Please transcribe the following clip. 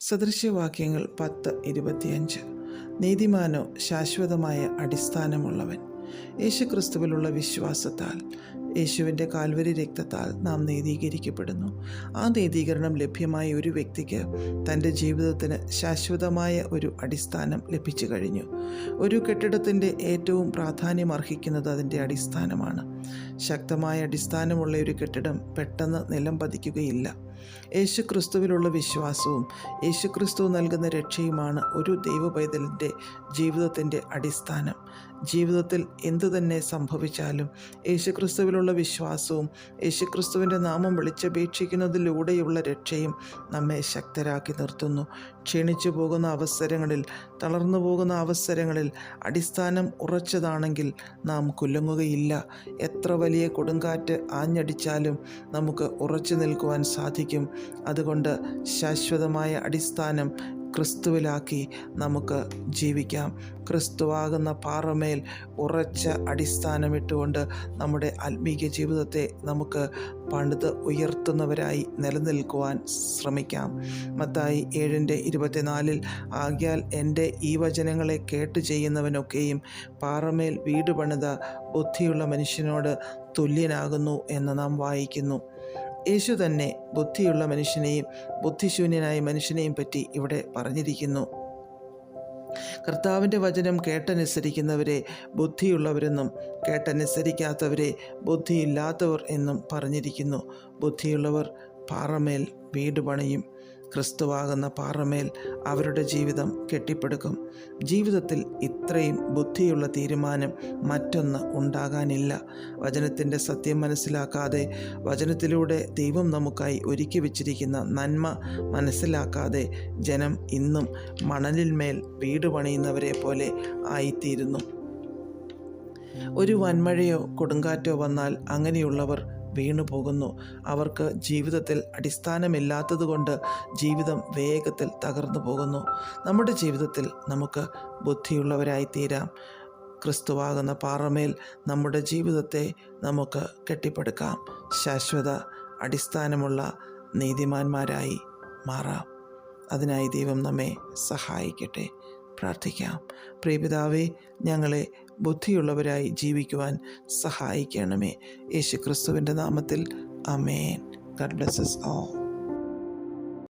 സദൃശ്യവാക്യങ്ങൾ പത്ത് ഇരുപത്തിയഞ്ച്. നീതിമാനോ ശാശ്വതമായ അടിസ്ഥാനമുള്ളവൻ. യേശുക്രിസ്തുവിലുള്ള വിശ്വാസത്താൽ യേശുവിന്റെ കാൽവരി രക്തത്താൽ നാം നീതീകരിക്കപ്പെടുന്നു. ആ നീതീകരണം ലഭ്യമായ ഒരു വ്യക്തിക്ക് തന്റെ ജീവിതത്തിന് ശാശ്വതമായ ഒരു അടിസ്ഥാനം ലഭിച്ചു കഴിഞ്ഞു. ഒരു കെട്ടിടത്തിന്റെ ഏറ്റവും പ്രാധാന്യം അർഹിക്കുന്നത് അതിന്റെ അടിസ്ഥാനമാണ്. ശക്തമായ അടിസ്ഥാനമുള്ള ഒരു കെട്ടിടം പെട്ടെന്ന് നിലം പതിക്കുകയില്ല. യേശു ക്രിസ്തുവിലുള്ള വിശ്വാസവും യേശു ക്രിസ്തു നൽകുന്ന രക്ഷയുമാണ് ഒരു ദൈവപൈതലിന്റെ ജീവിതത്തിന്റെ അടിസ്ഥാനം. ജീവിതത്തിൽ എന്തു തന്നെ സംഭവിച്ചാലും യേശു ക്രിസ്തുവിലുള്ള വിശ്വാസവും യേശുക്രിസ്തുവിന്റെ നാമം വിളിച്ചപേക്ഷിക്കുന്നതിലൂടെയുള്ള രക്ഷയും നമ്മെ ശക്തരാക്കി നിർത്തുന്നു. ക്ഷീണിച്ചു പോകുന്ന അവസരങ്ങളിൽ തളർന്നു പോകുന്ന അവസരങ്ങളിൽ അടിസ്ഥാനം ഉറച്ചതാണെങ്കിൽ നാം കുലുങ്ങുകയില്ല. എത്ര വലിയ കൊടുങ്കാറ്റ് ആഞ്ഞടിച്ചാലും നമുക്ക് ഉറച്ചു നിൽക്കുവാൻ സാധിക്കും. അതുകൊണ്ട് ശാശ്വതമായ അടിസ്ഥാനം ക്രിസ്തുവിലാക്കി നമുക്ക് ജീവിക്കാം. ക്രിസ്തുവാകുന്ന പാറമേൽ ഉറച്ച അടിസ്ഥാനമിട്ടുകൊണ്ട് നമ്മുടെ ആത്മീക ജീവിതത്തെ നമുക്ക് പണിത് ഉയർത്തുന്നവരായി നിലനിൽക്കുവാൻ ശ്രമിക്കാം. മത്തായി ഏഴിന്റെ ഇരുപത്തിനാലിൽ ആകിയാൽ എന്റെ ഈ വചനങ്ങളെ കേട്ട് ചെയ്യുന്നവനൊക്കെയും പാറമേൽ വീട് പണിത ബുദ്ധിയുള്ള മനുഷ്യനോട് തുല്യനാകുന്നു എന്ന് നാം വായിക്കുന്നു. യേശു തന്നെ ബുദ്ധിയുള്ള മനുഷ്യനെയും ബുദ്ധിശൂന്യനായ മനുഷ്യനെയും പറ്റി ഇവിടെ പറഞ്ഞിരിക്കുന്നു. കർത്താവിന്റെ വചനം കേട്ടനുസരിക്കുന്നവരെ ബുദ്ധിയുള്ളവരെന്നും കേട്ടനുസരിക്കാത്തവരെ ബുദ്ധിയില്ലാത്തവർ എന്നും പറഞ്ഞിരിക്കുന്നു. ബുദ്ധിയുള്ളവർ പാറമേൽ വീട് പണിയും ക്രിസ്തുവാകുന്ന പാറമേൽ അവരുടെ ജീവിതം കെട്ടിപ്പടുക്കും. ജീവിതത്തിൽ ഇത്രയും ബുദ്ധിയുള്ള തീരുമാനം മറ്റൊന്ന് ഉണ്ടാകാനില്ല. വചനത്തിന്റെ സത്യം മനസ്സിലാക്കാതെ വചനത്തിലൂടെ ദൈവം നമുക്കായി ഒരുക്കി വച്ചിരിക്കുന്ന നന്മ മനസ്സിലാക്കാതെ ജനം ഇന്നും മണലിന്മേൽ വീട് പണിയുന്നവരെ പോലെ ആയിത്തീരുന്നു. ഒരു വന്മഴയോ കൊടുങ്കാറ്റോ വന്നാൽ അങ്ങനെയുള്ളവർ വീണു പോകുന്നു അവർക്ക് ജീവിതത്തിൽ അടിസ്ഥാനമില്ലാത്തതുകൊണ്ട് ജീവിതം വേഗത്തിൽ തകർന്നു പോകുന്നു നമ്മുടെ ജീവിതത്തിൽ നമുക്ക് ബുദ്ധിയുള്ളവരായി തീരാം ക്രിസ്തുവാകുന്ന പാറമേൽ നമ്മുടെ ജീവിതത്തെ നമുക്ക് കെട്ടിപ്പടുക്കാം. ശാശ്വത അടിസ്ഥാനമുള്ള നീതിമാന്മാരായി മാറാം. അതിനായി ദൈവം നമ്മെ സഹായിക്കട്ടെ. പ്രാർത്ഥിക്കാം. പ്രിയപിതാവേ ഞങ്ങളെ ബുദ്ധിയുള്ളവരായി ജീവിക്കുവാൻ സഹായിക്കണമേ. യേശു ക്രിസ്തുവിന്റെ നാമത്തിൽ അമേൻ ഗഡ് ബ്ലെസ്സസ് ഓ